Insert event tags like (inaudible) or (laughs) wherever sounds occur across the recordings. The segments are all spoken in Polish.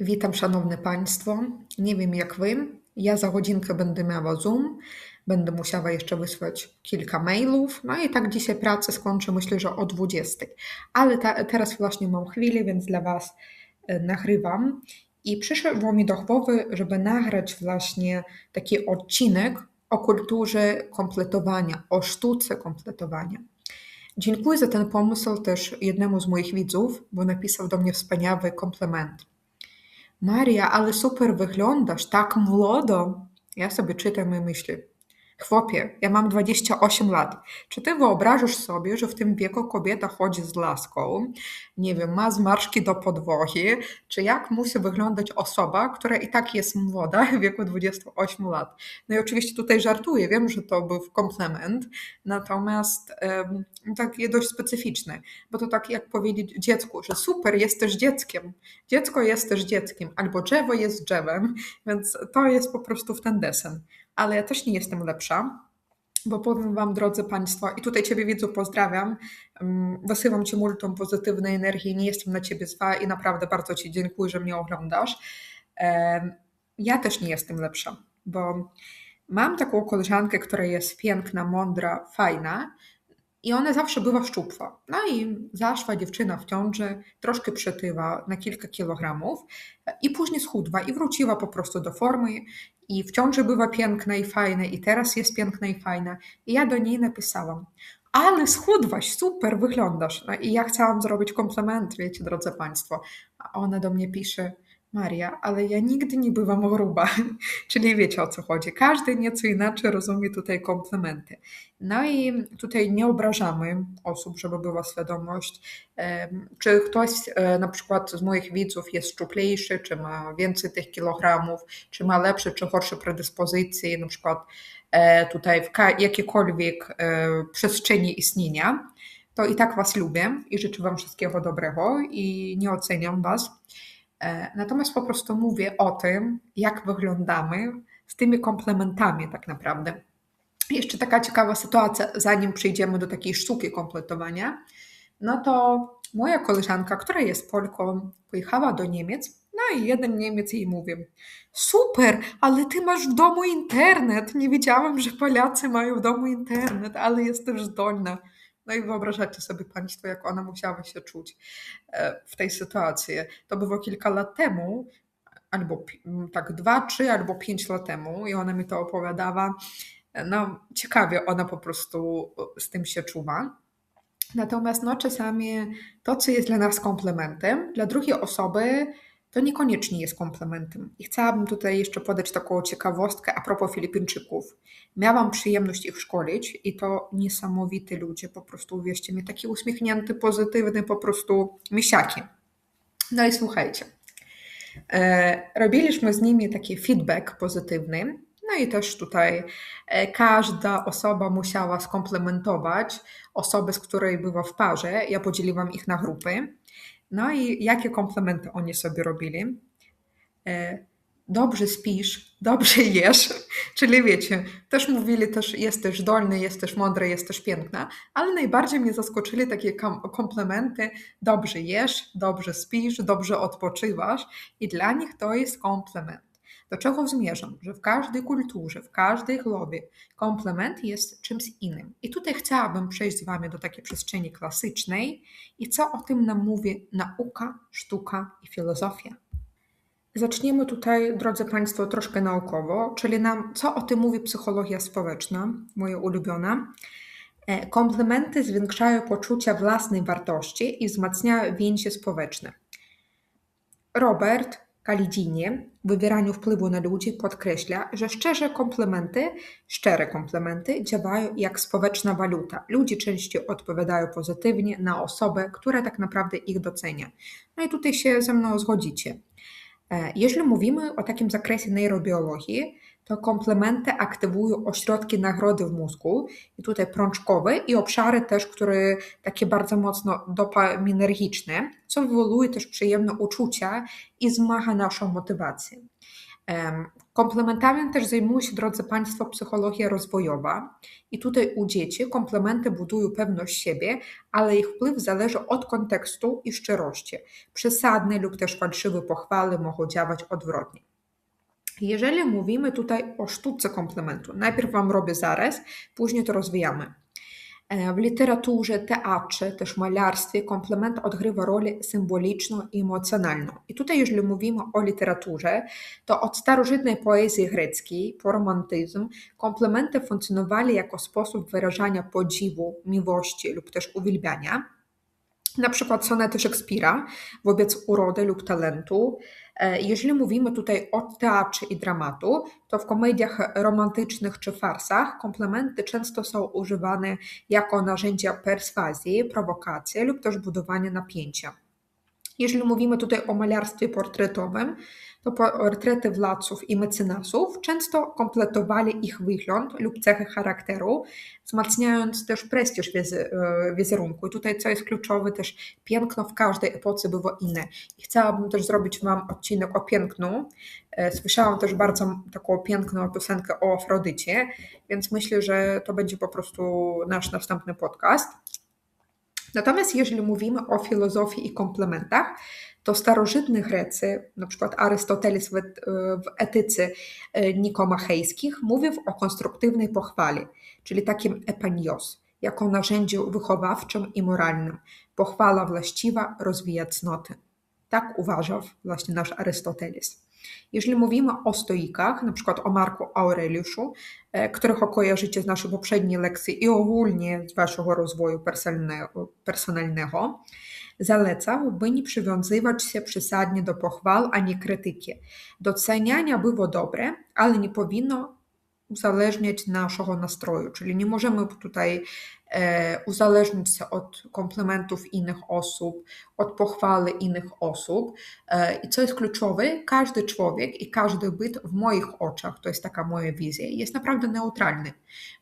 Witam, szanowne państwo. Nie wiem jak wy, ja za godzinkę będę miała Zoom, będę musiała jeszcze wysłać kilka mailów, no i tak dzisiaj pracę skończę myślę, że o 20. Ale ta, teraz właśnie mam chwilę, więc dla was e, nagrywam. I przyszło mi do głowy, żeby nagrać właśnie taki odcinek o kulturze kompletowania, o sztuce kompletowania. Dziękuję za ten pomysł też jednemu z moich widzów, bo napisał do mnie wspaniały komplement. Maria, ale super wyglądasz, tak młodo. Ja sobie czytam i myślę, chłopie, ja mam 28 lat. Czy ty wyobrażasz sobie, że w tym wieku kobieta chodzi z laską, nie wiem, ma zmarszki do podłogi, czy jak musi wyglądać osoba, która i tak jest młoda w wieku 28 lat? No i oczywiście tutaj żartuję, wiem, że to był komplement, natomiast um, takie dość specyficzne, bo to tak jak powiedzieć dziecku, że super, jesteś dzieckiem, dziecko jest też dzieckiem, albo drzewo jest drzewem, więc to jest po prostu w ten desen. Ale ja też nie jestem lepsza, bo powiem Wam, drodzy Państwo, i tutaj Ciebie widzu pozdrawiam, wysyłam Ci multum pozytywnej energii, nie jestem na Ciebie zła i naprawdę bardzo Ci dziękuję, że mnie oglądasz. Ja też nie jestem lepsza, bo mam taką koleżankę, która jest piękna, mądra, fajna, i ona zawsze była szczupła. No i zaszła dziewczyna w ciąży, troszkę przytyła na kilka kilogramów i później schudła i wróciła po prostu do formy i w ciąży była piękna i fajna i teraz jest piękna i fajna. I ja do niej napisałam, ale schudłaś, super wyglądasz. No i ja chciałam zrobić komplement, wiecie, drodzy Państwo. A ona do mnie pisze, Maria, ale ja nigdy nie bywam gruba. (laughs) Czyli wiecie o co chodzi. Każdy nieco inaczej rozumie tutaj komplementy. No i tutaj nie obrażamy osób, żeby była świadomość, czy ktoś e, na przykład z moich widzów jest szczuplejszy, czy ma więcej tych kilogramów, czy ma lepsze czy gorsze predyspozycje, na przykład e, tutaj w jakiejkolwiek e, przestrzeni istnienia, to i tak Was lubię i życzę Wam wszystkiego dobrego i nie oceniam Was. E, natomiast po prostu mówię o tym, jak wyglądamy z tymi komplementami tak naprawdę. Jeszcze taka ciekawa sytuacja, zanim przejdziemy do takiej sztuki kompletowania, no to moja koleżanka, która jest Polką, pojechała do Niemiec, no i jeden Niemiec jej mówi: Super, ale ty masz w domu internet. Nie wiedziałam, że Polacy mają w domu internet, ale jesteś zdolna. No i wyobrażacie sobie Państwo, jak ona musiała się czuć e, w tej sytuacji. To było kilka lat temu, albo tak dwa, trzy albo pięć lat temu i ona mi to opowiadała. No ciekawie ona po prostu z tym się czuwa. Natomiast no, czasami to, co jest dla nas komplementem, dla drugiej osoby to niekoniecznie jest komplementem. I chciałabym tutaj jeszcze podać taką ciekawostkę a propos Filipińczyków. Miałam przyjemność ich szkolić i to niesamowite ludzie, po prostu uwierzcie mi, taki uśmiechnięty, pozytywny, po prostu misiaki. No i słuchajcie, e, robiliśmy z nimi taki feedback pozytywny, no i też tutaj e, każda osoba musiała skomplementować osobę, z której była w parze. Ja podzieliłam ich na grupy. No i jakie komplementy oni sobie robili? E, dobrze spisz, dobrze (laughs) jesz, czyli wiecie, też mówili też jesteś zdolny, jesteś mądry, jesteś piękna, ale najbardziej mnie zaskoczyli takie komplementy, dobrze jesz, dobrze spisz, dobrze odpoczywasz i dla nich to jest komplement. Do czego zmierzam? Że w każdej kulturze, w każdej głowie komplement jest czymś innym. I tutaj chciałabym przejść z Wami do takiej przestrzeni klasycznej i co o tym nam mówi nauka, sztuka i filozofia. Zaczniemy tutaj, drodzy Państwo, troszkę naukowo, czyli nam, co o tym mówi psychologia społeczna, moja ulubiona. E, komplementy zwiększają poczucie własnej wartości i wzmacniają więzi społeczne. Robert Kalidzinie w wywieraniu wpływu na ludzi podkreśla, że szczerze komplementy, szczere komplementy działają jak społeczna waluta. Ludzie częściej odpowiadają pozytywnie na osobę, która tak naprawdę ich docenia. No i tutaj się ze mną zgodzicie. E, jeżeli mówimy o takim zakresie neurobiologii, to komplementy aktywują ośrodki nagrody w mózgu, i tutaj prączkowe, i obszary też, które takie bardzo mocno dopaminergiczne, co wywołuje też przyjemne uczucia i zmacha naszą motywację. Komplementami też zajmuje się, drodzy Państwo, psychologia rozwojowa. I tutaj u dzieci komplementy budują pewność siebie, ale ich wpływ zależy od kontekstu i szczerości. Przesadne lub też fałszywe pochwały mogą działać odwrotnie. Jeżeli mówimy tutaj o sztuce komplementu, najpierw Wam robię zarys, później to rozwijamy. W literaturze, teatrze, też malarstwie komplement odgrywa rolę symboliczną i emocjonalną. I tutaj, jeżeli mówimy o literaturze, to od starożytnej poezji greckiej po romantyzm komplementy funkcjonowali jako sposób wyrażania podziwu, miłości lub też uwielbiania. Na przykład sonety Szekspira wobec urody lub talentu, E, jeżeli mówimy tutaj o teatrze i dramatu, to w komediach romantycznych czy farsach komplementy często są używane jako narzędzia perswazji, prowokacji lub też budowania napięcia. Jeżeli mówimy tutaj o malarstwie portretowym, to portrety władców i mecenasów często kompletowali ich wygląd lub cechy charakteru, wzmacniając też prestiż wizerunku. I tutaj, co jest kluczowe, też piękno w każdej epoce było inne. I chciałabym też zrobić Wam odcinek o pięknu. E, słyszałam też bardzo taką piękną piosenkę o Afrodycie, więc myślę, że to będzie po prostu nasz następny podcast. Natomiast jeżeli mówimy o filozofii i komplementach, to starożytni Grecy, na przykład Arystoteles w, w etyce e, nikomachejskich, mówił o konstruktywnej pochwale, czyli takim epanios, jako narzędziu wychowawczym i moralnym. Pochwala właściwa rozwija cnoty. Tak uważał właśnie nasz Arystoteles. Jeżeli mówimy o stoikach, na przykład o Marku Aureliuszu, e, których kojarzycie z naszej poprzedniej lekcji i ogólnie z waszego rozwoju personalnego, zalecał, by nie przywiązywać się przesadnie do pochwał ani krytyki. Doceniania było dobre, ale nie powinno uzależniać naszego nastroju, czyli nie możemy tutaj uzależnić się od komplementów innych osób, od pochwały innych osób. E, I co jest kluczowe, każdy człowiek i każdy byt w moich oczach, to jest taka moja wizja, jest naprawdę neutralny,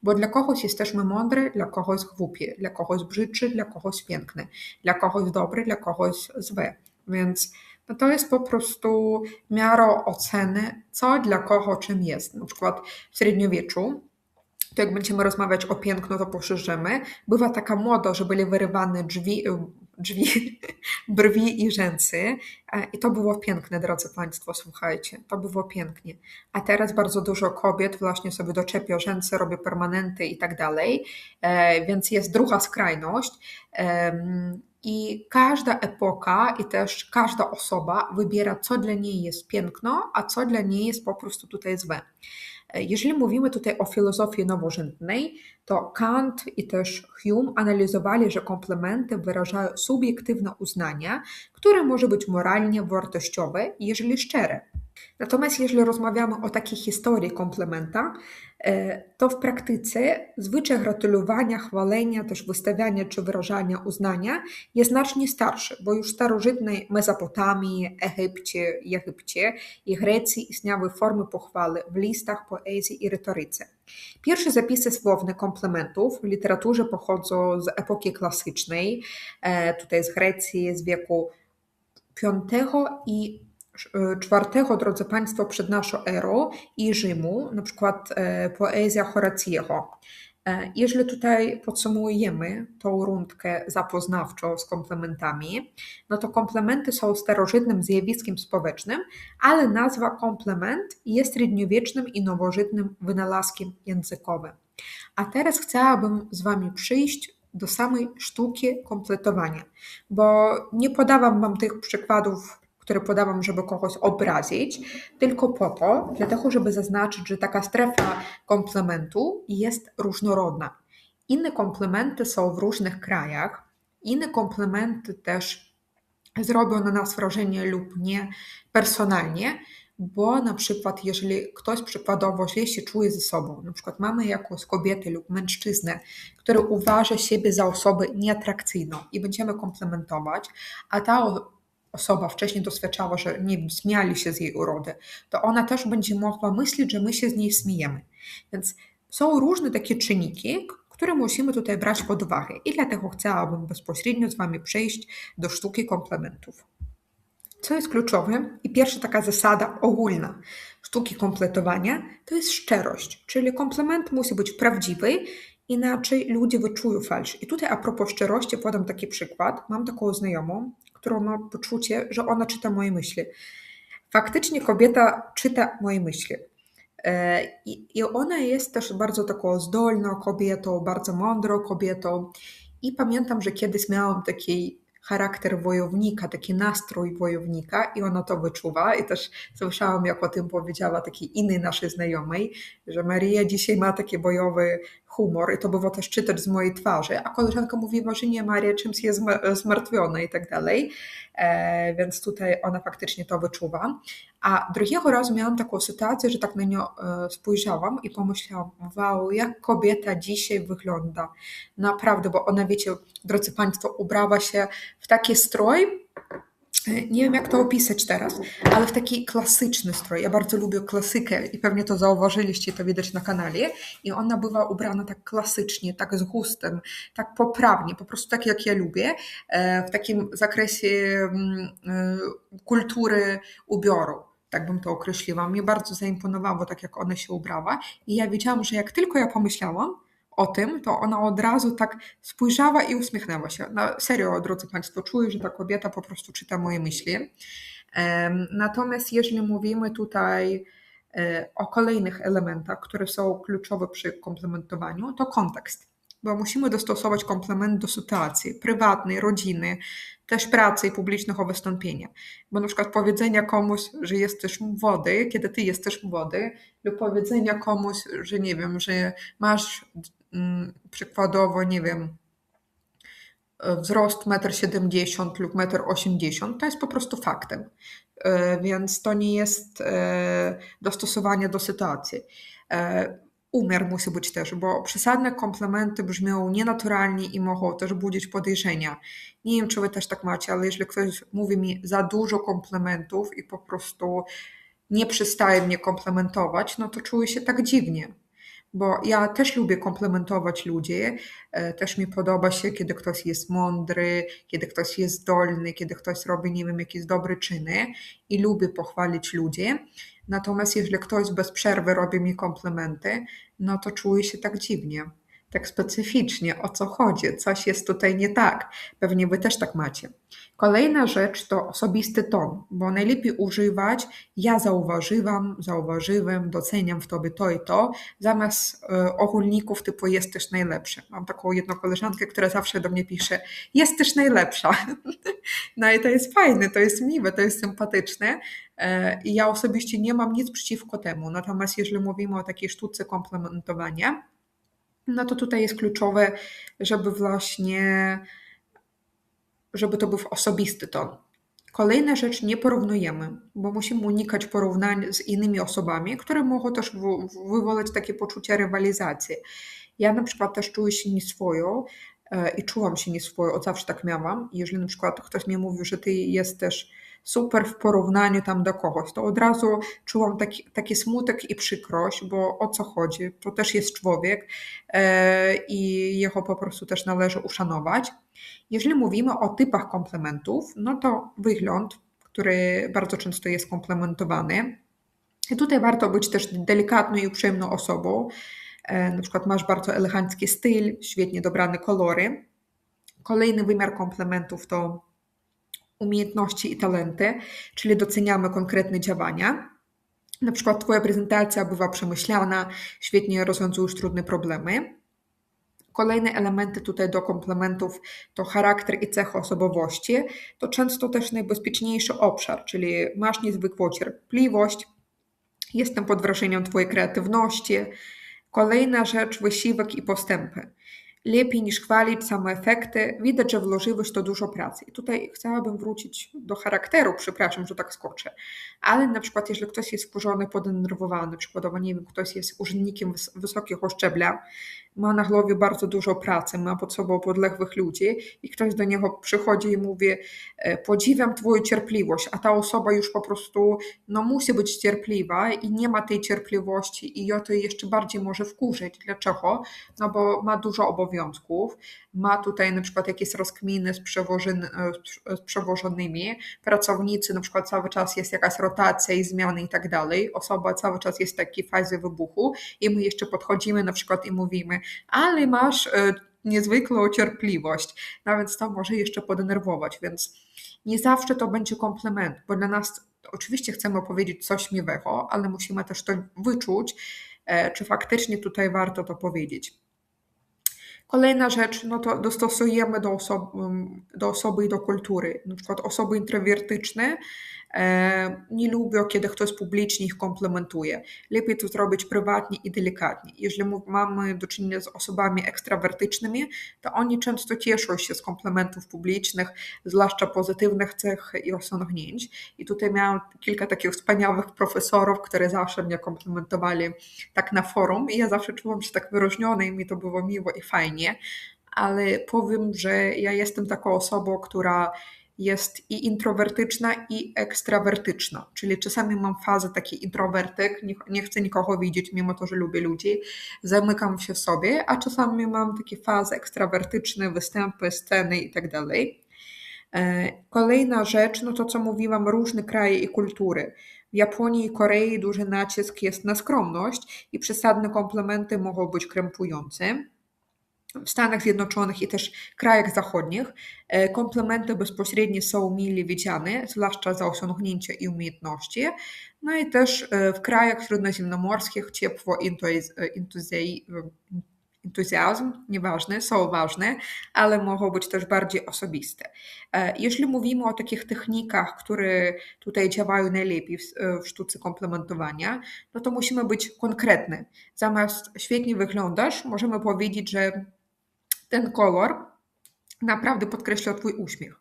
bo dla kogoś jesteśmy mądry, dla kogoś głupi, dla kogoś brzydszy, dla kogoś piękny, dla kogoś dobry, dla kogoś zły. Więc no to jest po prostu miarą oceny, co dla kogo czym jest. Na przykład w średniowieczu to jak będziemy rozmawiać o piękno, to poszerzymy. Bywa taka moda, że byli wyrywane drzwi, drzwi, (laughs) brwi i rzęsy. E, I to było piękne, drodzy Państwo, słuchajcie. To było pięknie. A teraz bardzo dużo kobiet właśnie sobie doczepia rzęsy, robi permanenty i tak dalej. E, więc jest druga skrajność. I każda epoka i też każda osoba wybiera, co dla niej jest piękno, a co dla niej jest po prostu tutaj złe. Jeżeli mówimy tutaj o filozofii nowożytnej, to Kant i też Hume analizowali, że komplementy wyrażają subiektywne uznanie, które może być moralnie wartościowe, jeżeli szczere. Natomiast jeżeli rozmawiamy o takiej historii komplementa, e, to w praktyce zwyczaj gratulowania, chwalenia, też wystawiania czy wyrażania uznania jest znacznie starszy, bo już w starożytnej Mezopotamii, Egipcie, Egipcie i Grecji istniały formy pochwały w listach, poezji i retoryce. Pierwsze zapisy słowne komplementów w literaturze pochodzą z epoki klasycznej, e, tutaj z Grecji z wieku V i czwartego, drodzy Państwo, przed naszą erą i Rzymu, na przykład e, poezja Horaciego. E, jeżeli tutaj podsumujemy tą rundkę zapoznawczą z komplementami, no to komplementy są starożytnym zjawiskiem społecznym, ale nazwa komplement jest średniowiecznym i nowożytnym wynalazkiem językowym. A teraz chciałabym z Wami przyjść do samej sztuki kompletowania, bo nie podawam Wam tych przykładów które podałam, żeby kogoś obrazić, tylko po to, dlatego, żeby zaznaczyć, że taka strefa komplementu jest różnorodna. Inne komplementy są w różnych krajach, inne komplementy też zrobią na nas wrażenie lub nie personalnie, bo na przykład jeżeli ktoś przykładowo źle się czuje ze sobą, na przykład mamy jakąś kobietę lub mężczyznę, który uważa siebie za osobę nieatrakcyjną i będziemy komplementować, a ta osoba wcześniej doświadczała, że nie śmiali się z jej urody, to ona też będzie mogła myśleć, że my się z niej śmiejemy. Więc są różne takie czynniki, które musimy tutaj brać pod uwagę i dlatego chciałabym bezpośrednio z Wami przejść do sztuki komplementów. Co jest kluczowe i pierwsza taka zasada ogólna sztuki kompletowania to jest szczerość, czyli komplement musi być prawdziwy, inaczej ludzie wyczują falsz. I tutaj a propos szczerości podam taki przykład. Mam taką znajomą, która ma poczucie, że ona czyta moje myśli. Faktycznie kobieta czyta moje myśli. E, I ona jest też bardzo taką zdolną kobietą, bardzo mądrą kobietą. I pamiętam, że kiedyś miałam taki charakter wojownika, taki nastrój wojownika i ona to wyczuwa. I też słyszałam, jak o tym powiedziała takiej innej naszej znajomej, że Maria dzisiaj ma taki bojowy humor i to było też czytać z mojej twarzy, a koleżanka mówiła, że nie, Maria czymś jest zmartwiona i tak dalej, e, więc tutaj ona faktycznie to wyczuwa. A drugiego razu miałam taką sytuację, że tak na nią e, spojrzałam i pomyślałam, wow, jak kobieta dzisiaj wygląda. Naprawdę, bo ona, wiecie, drodzy Państwo, ubrała się w taki strój, nie wiem jak to opisać teraz, ale w taki klasyczny strój. Ja bardzo lubię klasykę i pewnie to zauważyliście, to widać na kanale. I ona była ubrana tak klasycznie, tak z gustem, tak poprawnie, po prostu tak jak ja lubię, e, w takim zakresie mm, e, kultury ubioru tak bym to określiła. Mnie bardzo zaimponowało, tak jak ona się ubrała. I ja wiedziałam, że jak tylko ja pomyślałam, o tym, to ona od razu tak spojrzała i uśmiechnęła się. Na serio, drodzy Państwo, czuję, że ta kobieta po prostu czyta moje myśli. Natomiast jeżeli mówimy tutaj e, o kolejnych elementach, które są kluczowe przy komplementowaniu, to kontekst. Bo musimy dostosować komplement do sytuacji prywatnej, rodziny, też pracy i publicznego wystąpienia. Bo na przykład powiedzenia komuś, że jesteś młody, kiedy ty jesteś młody, lub powiedzenia komuś, że nie wiem, że masz przykładowo, nie wiem, wzrost 1,70 m lub 1,80 m, to jest po prostu faktem. E, więc to nie jest e, dostosowanie do sytuacji. E, umiar musi być też, bo przesadne komplementy brzmią nienaturalnie i mogą też budzić podejrzenia. Nie wiem, czy wy też tak macie, ale jeżeli ktoś mówi mi za dużo komplementów i po prostu nie przestaje mnie komplementować, no to czuję się tak dziwnie bo ja też lubię komplementować ludzi. E, też mi podoba się, kiedy ktoś jest mądry, kiedy ktoś jest zdolny, kiedy ktoś robi, nie wiem, jakieś dobre czyny i lubię pochwalić ludzi. Natomiast jeżeli ktoś bez przerwy robi mi komplementy, no to czuję się tak dziwnie tak specyficznie, o co chodzi, coś jest tutaj nie tak. Pewnie wy też tak macie. Kolejna rzecz to osobisty ton, bo najlepiej używać ja zauważyłam, zauważyłem, doceniam w tobie to i to, zamiast y, ogólników typu jesteś najlepszy. Mam taką jedną koleżankę, która zawsze do mnie pisze jesteś najlepsza. (laughs) no i to jest fajne, to jest miłe, to jest sympatyczne. E, I ja osobiście nie mam nic przeciwko temu. Natomiast jeżeli mówimy o takiej sztuce komplementowania, no to tutaj jest kluczowe, żeby właśnie, żeby to był osobisty ton. Kolejna rzecz, nie porównujemy, bo musimy unikać porównań z innymi osobami, które mogą też wywołać takie poczucie rywalizacji. Ja na przykład też czuję się nieswoją e, i czułam się nieswoją, od zawsze tak miałam. Jeżeli na przykład ktoś mi mówił, że ty jesteś super w porównaniu tam do kogoś, to od razu czułam taki, taki smutek i przykrość, bo o co chodzi? To też jest człowiek e, i jego po prostu też należy uszanować. Jeżeli mówimy o typach komplementów, no to wygląd, który bardzo często jest komplementowany. I tutaj warto być też delikatną i uprzejmą osobą. E, na przykład masz bardzo elegancki styl, świetnie dobrane kolory. Kolejny wymiar komplementów to umiejętności i talenty, czyli doceniamy konkretne działania. Na przykład Twoja prezentacja była przemyślana, świetnie rozwiązujesz trudne problemy. Kolejne elementy tutaj do komplementów to charakter i cechy osobowości. To często też najbezpieczniejszy obszar, czyli masz niezwykłą cierpliwość, jestem pod wrażeniem Twojej kreatywności. Kolejna rzecz, wysiłek i postępy lepiej niż chwalić same efekty. Widać, że włożyłeś to dużo pracy. I tutaj chciałabym wrócić do charakteru, przepraszam, że tak skoczę, ale na przykład, jeżeli ktoś jest wkurzony, podenerwowany, przykładowo, nie wiem, ktoś jest urzędnikiem wysokiego szczebla, ma na głowie bardzo dużo pracy, ma pod sobą podległych ludzi i ktoś do niego przychodzi i mówi e, podziwiam twoją cierpliwość, a ta osoba już po prostu no, musi być cierpliwa i nie ma tej cierpliwości i o to jeszcze bardziej może wkurzyć. Dlaczego? No bo ma dużo obowiązków, obowiązków, ma tutaj na przykład jakieś rozkminy z, przewożony, z przewożonymi, pracownicy na przykład cały czas jest jakaś rotacja i zmiany i tak dalej, osoba cały czas jest w takiej fazie wybuchu i my jeszcze podchodzimy na przykład i mówimy, ale masz e, niezwykłą cierpliwość, więc to może jeszcze podenerwować, więc nie zawsze to będzie komplement, bo dla nas oczywiście chcemy powiedzieć coś miłego, ale musimy też to wyczuć, e, czy faktycznie tutaj warto to powiedzieć. Kolejna rzecz, no to dostosujemy do, osob do osoby i do kultury. Na przykład osoby introwertyczne nie lubią, kiedy ktoś publicznie ich komplementuje. Lepiej to zrobić prywatnie i delikatnie. Jeżeli mamy do czynienia z osobami ekstrawertycznymi, to oni często cieszą się z komplementów publicznych, zwłaszcza pozytywnych cech i osiągnięć. I tutaj miałam kilka takich wspaniałych profesorów, które zawsze mnie komplementowali tak na forum i ja zawsze czułam się tak wyróżniona i mi to było miło i fajnie. Ale powiem, że ja jestem taką osobą, która jest i introwertyczna, i ekstrawertyczna. Czyli czasami mam fazę takiej introwertyk, nie, nie chcę nikogo widzieć, mimo to, że lubię ludzi, zamykam się w sobie, a czasami mam takie fazy ekstrawertyczne, występy, sceny i tak. E, kolejna rzecz, no to co mówiłam, różne kraje i kultury. W Japonii i Korei duży nacisk jest na skromność i przesadne komplementy mogą być krępujące w Stanach Zjednoczonych i też krajach zachodnich e, komplementy bezpośrednie są mile widziane, zwłaszcza za osiągnięcia i umiejętności. No i też e, w krajach śródziemnomorskich ciepło i entuzjazm, nieważne, są ważne, ale mogą być też bardziej osobiste. E, jeśli mówimy o takich technikach, które tutaj działają najlepiej w, sztuce komplementowania, no to musimy być konkretne. Zamiast świetnie wyglądasz, możemy powiedzieć, że ten kolor naprawdę podkreśla Twój uśmiech.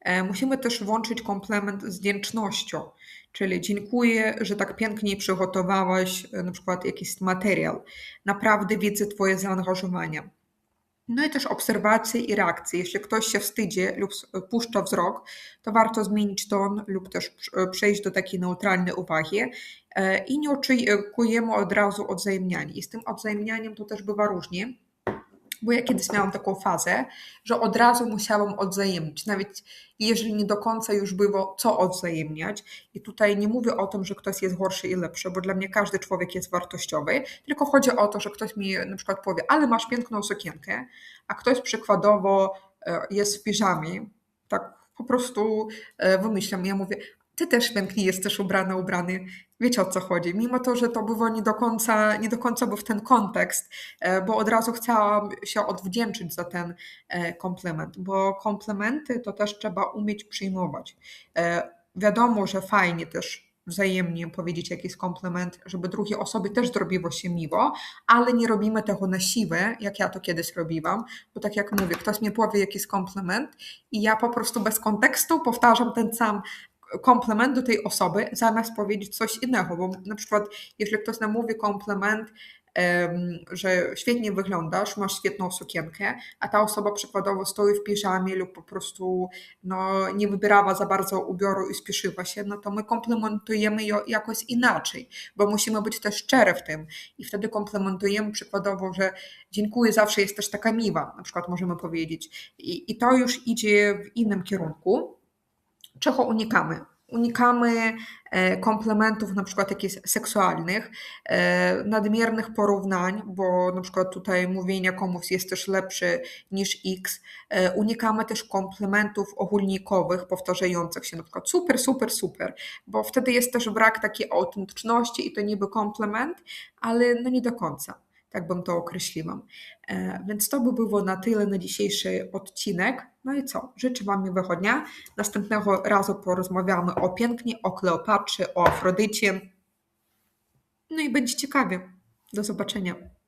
E, musimy też włączyć komplement z wdzięcznością, czyli dziękuję, że tak pięknie przygotowałaś e, na przykład jakiś materiał. Naprawdę widzę Twoje zaangażowanie. No i też obserwacje i reakcje. Jeśli ktoś się wstydzi lub puszcza wzrok, to warto zmienić ton lub też przejść do takiej neutralnej uwagi e, i nie oczekujemy od razu odwzajemniania. I z tym odwzajemnianiem to też bywa różnie bo ja kiedyś miałam taką fazę, że od razu musiałam odwzajemnić, nawet jeżeli nie do końca już było co odwzajemniać. I tutaj nie mówię o tym, że ktoś jest gorszy i lepszy, bo dla mnie każdy człowiek jest wartościowy, tylko chodzi o to, że ktoś mi na przykład powie, ale masz piękną sukienkę, a ktoś przykładowo e, jest w piżamie, tak po prostu e, wymyślam, ja mówię, ty też pięknie jesteś ubrana, ubrany. Wiecie o co chodzi. Mimo to, że to było nie do końca, nie do końca był w ten kontekst, e, bo od razu chciałam się odwdzięczyć za ten e, komplement, bo komplementy to też trzeba umieć przyjmować. E, wiadomo, że fajnie też wzajemnie powiedzieć jakiś komplement, żeby drugiej osobie też zrobiło się miło, ale nie robimy tego na siłę, jak ja to kiedyś robiłam, bo tak jak mówię, ktoś mi powie jakiś komplement i ja po prostu bez kontekstu powtarzam ten sam komplement do tej osoby, zamiast powiedzieć coś innego, bo na przykład jeśli ktoś nam mówi komplement, że świetnie wyglądasz, masz świetną sukienkę, a ta osoba przykładowo stoi w piżamie lub po prostu no, nie wybierała za bardzo ubioru i spieszyła się, no to my komplementujemy ją jakoś inaczej, bo musimy być też szczere w tym. I wtedy komplementujemy przykładowo, że dziękuję, zawsze jesteś taka miła, na przykład możemy powiedzieć. I, i to już idzie w innym kierunku, czego unikamy? Unikamy e, komplementów na przykład jakichś seksualnych, e, nadmiernych porównań, bo na przykład tutaj mówienie komuś jest też lepszy niż X. E, unikamy też komplementów ogólnikowych, powtarzających się, na przykład super, super, super, bo wtedy jest też brak takiej autentyczności i to niby komplement, ale no nie do końca tak bym to określiła. E, więc to by było na tyle na dzisiejszy odcinek. No i co? Życzę Wam miłego dnia. Następnego razu porozmawiamy o pięknie, o Kleopatrze, o Afrodycie. No i będzie ciekawie. Do zobaczenia.